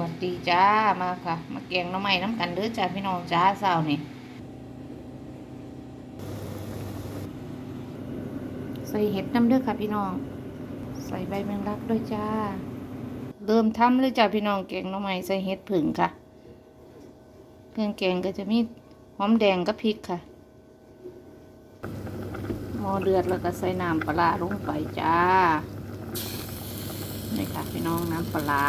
วัสดีจ้ามาค่ะ มาแกงน้ำใหม่น้ำกันเด้อจ้าพี่น้องจ้าเศร้านี่ใส่เห็ดน้ำเด้อค่ะพี่น้อง ใส่ใบแมงลักด้วยจ้า เริ่มทำเลยจ้าพี่น้องแกงน้ำใหม่ใส่เห็ดผึ่งค่ะเครื่องแกงก็จะมีหอมแดงกับพริกค่ะหม้อเดือดแล้วก็ใส่น้ำปลาลงไปจ้านี่ค่ะพี่น้องน้ำปลา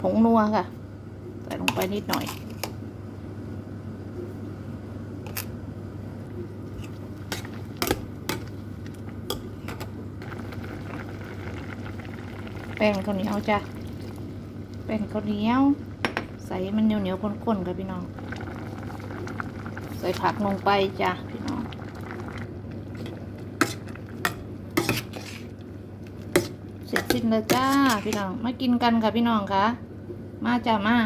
ผงนัวค่ะ ใส่ลงไปนิดหน่อย แป้งข้าวเหนียวจ้ะ แป้งข้าวเหนียว ใส่มันเหนียวเหนียวๆข้นๆค่ะพี่น้อง ใส่ผักลงไปจ้ะพี่น้อง เสิ้นแล้วจ้าพี่น้อง มากินกันค่ะพี่น้องค่ะ มาจ้ามา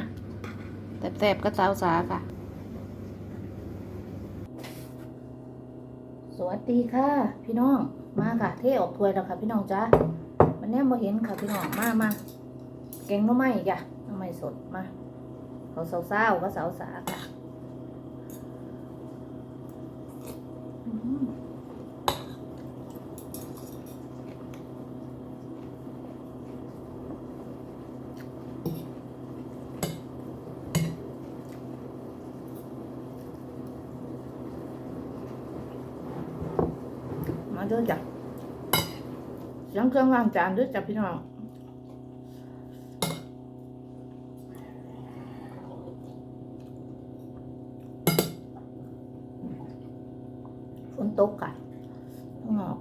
แสบๆก็สาวสาค่ะ สวัสดีค่ะ พี่น้อง มาค่ะ เทออกถ้วยแล้วค่ะ พี่น้องจ้ามันแนมบ่เห็นค่ะพี่น้อง มามาแกงน้ำไม้จ้ะน้ำไม้สดมาเขาสาวๆก็สาวสาค่ะ เด้อจ้ะเสียงเครื่องล้างจานเด้อจ้ะพี่น้องฝนตกค่ะต้องออก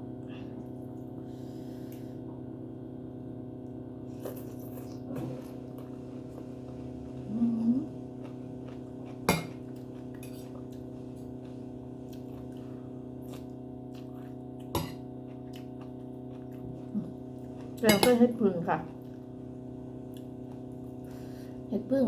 แล้วก็เห็ดพึ่งค่ะ เห็ดพึ่ง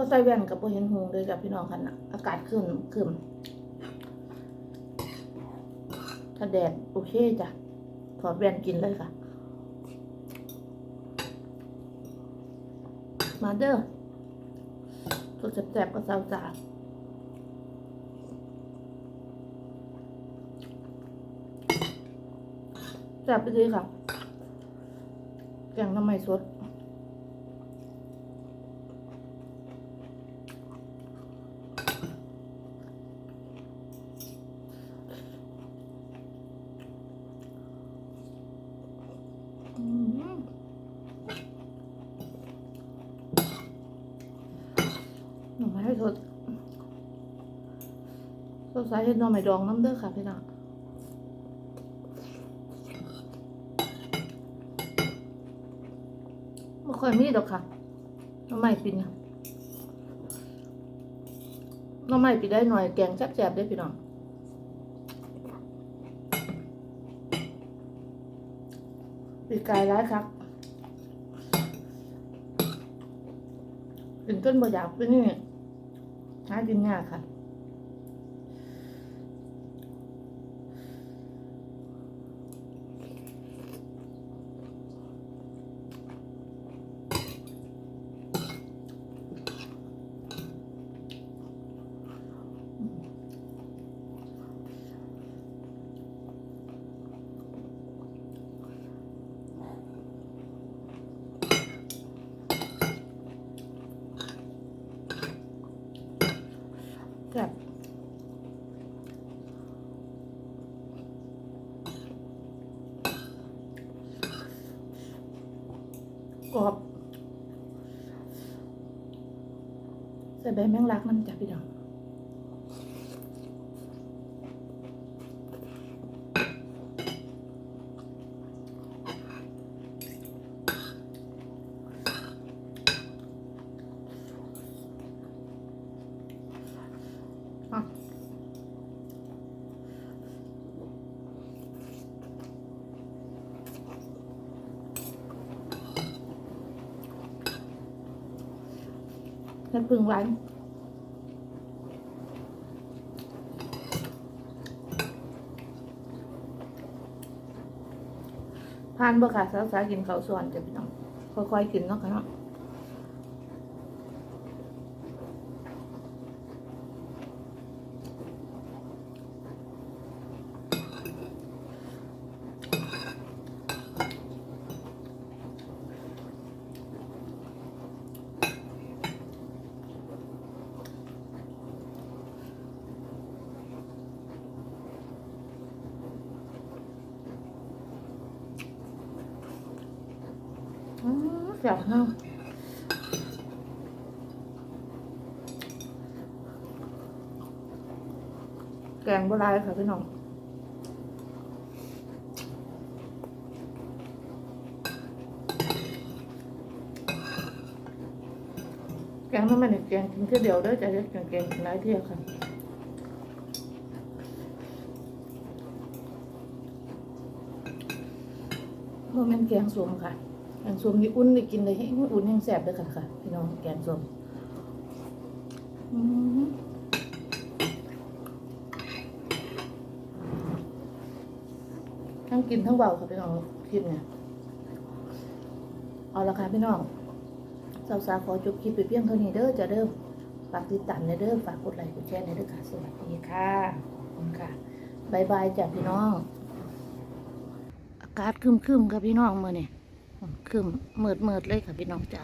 บ่ใส่แว่นกับบ่เห็นหงเลยจ้ะพี่น้องคันน่ะอากาศขึ้นขึ้นถ้าแดดโอเคจ้ะถอดแว่นกินเลยค่ะ มาเด้อตัวแสบๆก็สาวสาแซ่บไปเลยค่ะ แกงน้ำไมสด อืมหน่อไม้ สดสดใสเห็ดหน่อไม้ดองน้ำเด้อค่ะพี่น้องไม่ค่อยมีดอกค่ะน่อไม้ปินน่ะหน่อไม้ปินได้หน่อยแกงแซ่บๆได้พี่น้องปีกไก่ร้ายครับเป็นต้นบะหยาบเป็นนี่ หากินยากค่ะ แซ่ กรอบ ใส่ใบแมงลักน้ำจ้ะพี่น้องอะ เห็ดพึ่งหวานทานบ่ค่ะสาวๆกินข้าวส่วนจะพี่น้องค่อยๆกินเนาะค่ะเนาะ แซ่บเนาะแกงโบราณค่ะพี่น้องแกงน้ำมันแกงกินแค่เดียวเด้อจะเรียกแกงแกงหลายเที่ยวค่ะเพราะมันแกงส้มค่ะ งส้มนี่อุ่นได้กินเลยให้อุ่นแห้งแซ่บเลยค่ะค่ะพี่น้องแกงส้มทั้งกินทั้งเบาค่ะพี่น้องคลิปเนี่ยเอาละค่ะพี่น้องสาวๆขอจบคลิปไปเพียงเท่านี้เด้อจะเด้อฝากติดตามในเด้อฝากกดไลค์กดแชร์ในเด้อค่ะสวัสดีค่ะขอบคุณค่ะบายบายจ้ะพี่น้อง อากาศครึมๆค่ะพี่น้องเมื่อนี่ คือมเมิดๆเลยค่ะพี่น้องจ้า